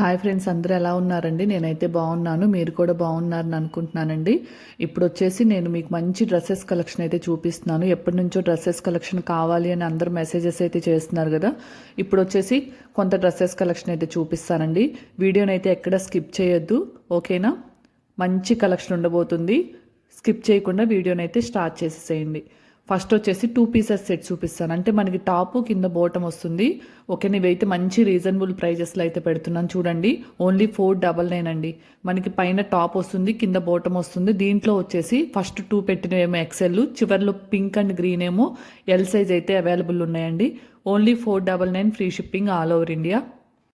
Hi friends అందరూ ఎలా ఉన్నారండి? నేనైతే బాగున్నాను మీరు కూడా బాగున్నారని అనుకుంటున్నానండి. ఇప్పుడు వచ్చేసి నేను మీకు మంచి డ్రెస్సెస్ కలెక్షన్ అయితే చూపిస్తున్నాను. ఎప్పటి నుంచో డ్రెస్సెస్ కలెక్షన్ కావాలి అని అందరూ మెసేజెస్ అయితే చేస్తున్నారు కదా. ఇప్పుడు వచ్చేసి కొంత డ్రెస్సెస్ కలెక్షన్ అయితే చూపిస్తానండి. వీడియోని అయితే ఎక్కడ స్కిప్ చేయొద్దు ఓకేనా? మంచి కలెక్షన్ ఉండబోతుంది. స్కిప్ చేయకుండా వీడియోని అయితే స్టార్ట్ చేసేసేయండి. ఫస్ట్ వచ్చేసి టూ పీసెస్ సెట్ చూపిస్తాను. అంటే మనకి టాప్ కింద బోటం వస్తుంది. ఓకే నీవైతే మంచి రీజనబుల్ ప్రైజెస్లో అయితే పెడుతున్నాను. చూడండి ఓన్లీ ఫోర్ డబల్ నైన్ అండి. మనకి పైన టాప్ వస్తుంది కింద బోటం వస్తుంది. దీంట్లో వచ్చేసి ఫస్ట్ టూ పెట్టినవేమో ఎక్సెల్ చివరిలో పింక్ అండ్ గ్రీన్ ఏమో ఎల్ సైజ్ అయితే అవైలబుల్ ఉన్నాయండి. Only four double nine free shipping all over India.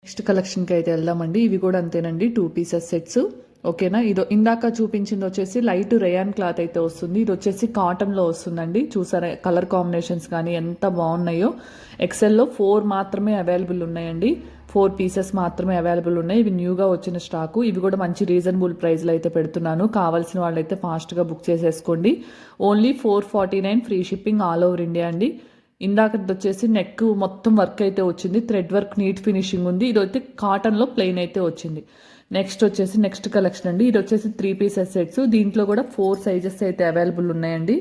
Next కలెక్షన్కి అయితే వెళ్దామండి. ఇవి కూడా అంతేనండి టూ పీసెస్ సెట్స్. ఓకేనా? ఇది ఇందాక చూపించింది వచ్చేసి లైట్ రేయాన్ క్లాత్ అయితే వస్తుంది. ఇది వచ్చేసి కాటన్లో వస్తుందండి. చూసారా? కలర్ కాంబినేషన్స్ కానీ ఎంత బాగున్నాయో. ఎక్సెల్లో ఫోర్ మాత్రమే అవైలబుల్ ఉన్నాయండి. ఫోర్ పీసెస్ మాత్రమే అవైలబుల్ ఉన్నాయి. ఇవి న్యూగా వచ్చిన స్టాకు. ఇవి కూడా మంచి రీజనబుల్ ప్రైస్లో అయితే పెడుతున్నాను. కావాల్సిన వాళ్ళు అయితే ఫాస్ట్గా బుక్ చేసేసుకోండి. Only four forty nine free shipping all over India అండి. ఇందాక వచ్చేసి నెక్ మొత్తం వర్క్ అయితే వచ్చింది. థ్రెడ్ వర్క్ నీట్ ఫినిషింగ్ ఉంది. ఇది అయితే కాటన్లో ప్లెయిన్ అయితే వచ్చింది. నెక్స్ట్ వచ్చేసి నెక్స్ట్ కలెక్షన్ అండి. ఇది వచ్చేసి త్రీ పీసెస్ సెట్స్ దీంట్లో కూడా ఫోర్ సైజెస్ అయితే అవైలబుల్ ఉన్నాయండి.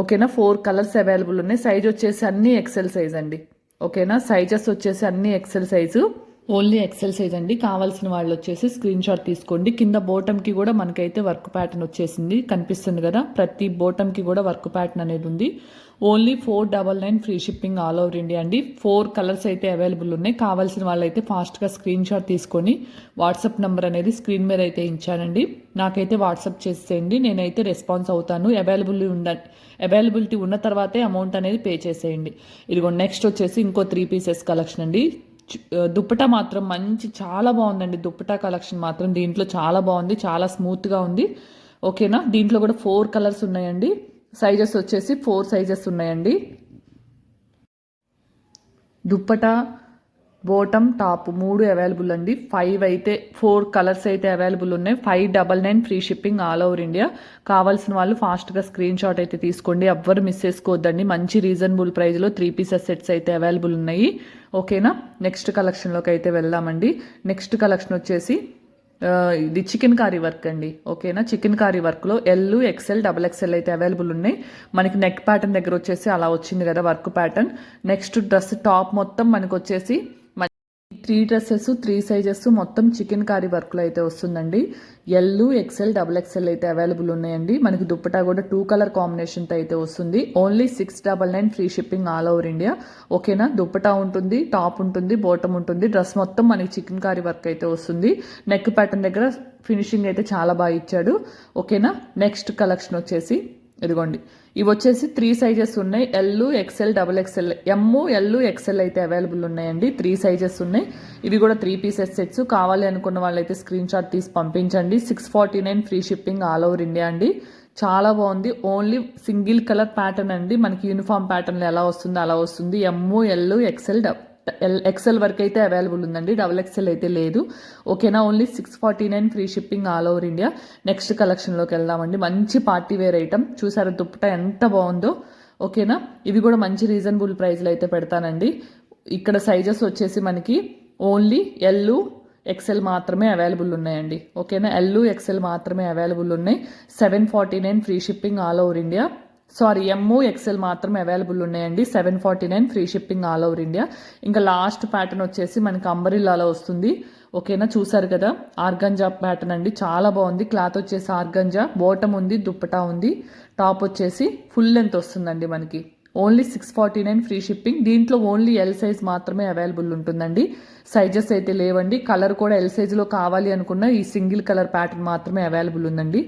ఓకేనా? ఫోర్ కలర్స్ అవైలబుల్ ఉన్నాయి. సైజ్ వచ్చేసి అన్ని ఎక్సెల్ సైజ్ అండి. ఓకేనా? సైజెస్ వచ్చేసి అన్ని XL size only XL size అండి. కావాల్సిన వాళ్ళు వచ్చేసి స్క్రీన్ షాట్ తీసుకోండి. కింద బోటంకి కూడా మనకైతే వర్క్ ప్యాటర్న్ వచ్చేసింది. కనిపిస్తుంది కదా? ప్రతి బోటంకి కూడా వర్క్ ప్యాటర్న్ అనేది ఉంది. Only four double nine free shipping all over India అండి. ఫోర్ కలర్స్ అయితే అవైలబుల్ ఉన్నాయి. కావాల్సిన వాళ్ళైతే ఫాస్ట్గా స్క్రీన్ షాట్ తీసుకొని వాట్సాప్ నెంబర్ అనేది స్క్రీన్ మీద అయితే ఇచ్చానండి. నాకైతే వాట్సాప్ చేసేయండి. నేనైతే రెస్పాన్స్ అవుతాను. అవైలబుల్ ఉండ అవైలబిలిటీ ఉన్న తర్వాతే అమౌంట్ అనేది పే చేసేయండి. ఇదిగో నెక్స్ట్ వచ్చేసి ఇంకో త్రీ పీసెస్ కలెక్షన్ అండి. దుప్పటా మాత్రం మంచి చాలా బాగుందండి. దుప్పటా కలెక్షన్ మాత్రం దీంట్లో చాలా బాగుంది చాలా స్మూత్గా ఉంది. ఓకేనా? దీంట్లో కూడా ఫోర్ కలర్స్ ఉన్నాయండి. సైజెస్ వచ్చేసి ఫోర్ సైజెస్ ఉన్నాయండి. దుప్పటా బోటమ్ టాప్ మూడు అవైలబుల్ అండి. ఫైవ్ అయితే ఫోర్ కలర్స్ అయితే అవైలబుల్ ఉన్నాయి. Five double nine free shipping all over India కావాల్సిన వాళ్ళు ఫాస్ట్గా స్క్రీన్ షాట్ అయితే తీసుకోండి. ఎవ్వరు మిస్ చేసుకోవద్దండి. మంచి రీజనబుల్ ప్రైస్లో త్రీ పీసెస్ సెట్స్ అయితే అవైలబుల్ ఉన్నాయి. ఓకేనా నెక్స్ట్ కలెక్షన్లోకి అయితే వెళ్దామండి. నెక్స్ట్ కలెక్షన్ వచ్చేసి ఇది చికెన్ కారీ వర్క్ అండి. ఓకేనా చికెన్ కారీ వర్క్లో ఎల్ ఎక్సెల్ డబల్ ఎక్సెల్ అయితే అవైలబుల్ ఉన్నాయి. మనకి నెక్ ప్యాటర్న్ దగ్గర వచ్చేసి అలా వచ్చింది కదా work pattern next dress top మొత్తం మనకు వచ్చేసి త్రీ డ్రెస్సెస్ త్రీ సైజెస్ మొత్తం చికెన్ కారీ వర్క్లో అయితే వస్తుందండి. ఎల్ ఎక్సెల్ డబుల్ ఎక్సెల్ అయితే అవైలబుల్ ఉన్నాయండి. మనకి దుప్పటా కూడా టూ కలర్ కాంబినేషన్తో అయితే వస్తుంది. Only six double nine free shipping all over India. ఓకేనా? దుప్పటా ఉంటుంది టాప్ ఉంటుంది బోటం ఉంటుంది. డ్రెస్ మొత్తం మనకి చికెన్ కారీ వర్క్ అయితే వస్తుంది. నెక్ ప్యాటర్న్ దగ్గర ఫినిషింగ్ అయితే చాలా బాగా ఇచ్చాడు. ఓకేనా? నెక్స్ట్ కలెక్షన్ వచ్చేసి ఇదిగోండి. ఇవి వచ్చేసి త్రీ సైజెస్ ఉన్నాయి. L XL double XL M L XL అయితే అవైలబుల్ ఉన్నాయండి. త్రీ సైజెస్ ఉన్నాయి. ఇవి కూడా త్రీ పీసెస్ సెట్స్ కావాలి అనుకున్న వాళ్ళైతే స్క్రీన్ షాట్ తీసి పంపించండి. Six forty nine free shipping all over India అండి. చాలా బాగుంది. ఓన్లీ సింగిల్ కలర్ ప్యాటర్న్ అండి. మనకి యూనిఫామ్ ప్యాటర్న్లో ఎలా వస్తుందో అలా వస్తుంది. M L XL L XL వరకు అయితే అవైలబుల్ ఉందండి. డబుల్ ఎక్సెల్ అయితే లేదు. ఓకేనా only six forty nine free shipping all over India next కలెక్షన్లోకి వెళ్దామండి. మంచి పార్టీ వేర్ ఐటమ్ చూసారు దుప్పట ఎంత బాగుందో. ఓకేనా ఇవి కూడా మంచి రీజనబుల్ ప్రైస్లో అయితే పెడతానండి. ఇక్కడ సైజెస్ వచ్చేసి మనకి ఓన్లీ ఎల్లు ఎక్సెల్ మాత్రమే అవైలబుల్ ఉన్నాయండి. ఓకేనా ఎల్లు ఎక్సెల్ మాత్రమే అవైలబుల్ ఉన్నాయి. Seven forty nine free shipping all over India sorry M XL మాత్రమే అవైలబుల్ ఉన్నాయండి. Seven forty nine free shipping all over India ఇంకా లాస్ట్ ప్యాటర్న్ వచ్చేసి మనకి అంబరిల్లాలో వస్తుంది. ఓకేనా చూసారు కదా? ఆర్గంజా ప్యాటర్న్ అండి. చాలా బాగుంది. క్లాత్ వచ్చేసి ఆర్గంజా బోటం ఉంది దుప్పటా ఉంది. టాప్ వచ్చేసి ఫుల్ లెంత్ వస్తుందండి మనకి. Only six forty nine free shipping దీంట్లో ఓన్లీ ఎల్ సైజ్ మాత్రమే అవైలబుల్ ఉంటుందండి. సైజెస్ అయితే లేవండి. కలర్ కూడా ఎల్ సైజ్లో కావాలి అనుకున్న ఈ సింగిల్ కలర్ ప్యాటర్న్ మాత్రమే అవైలబుల్ ఉందండి.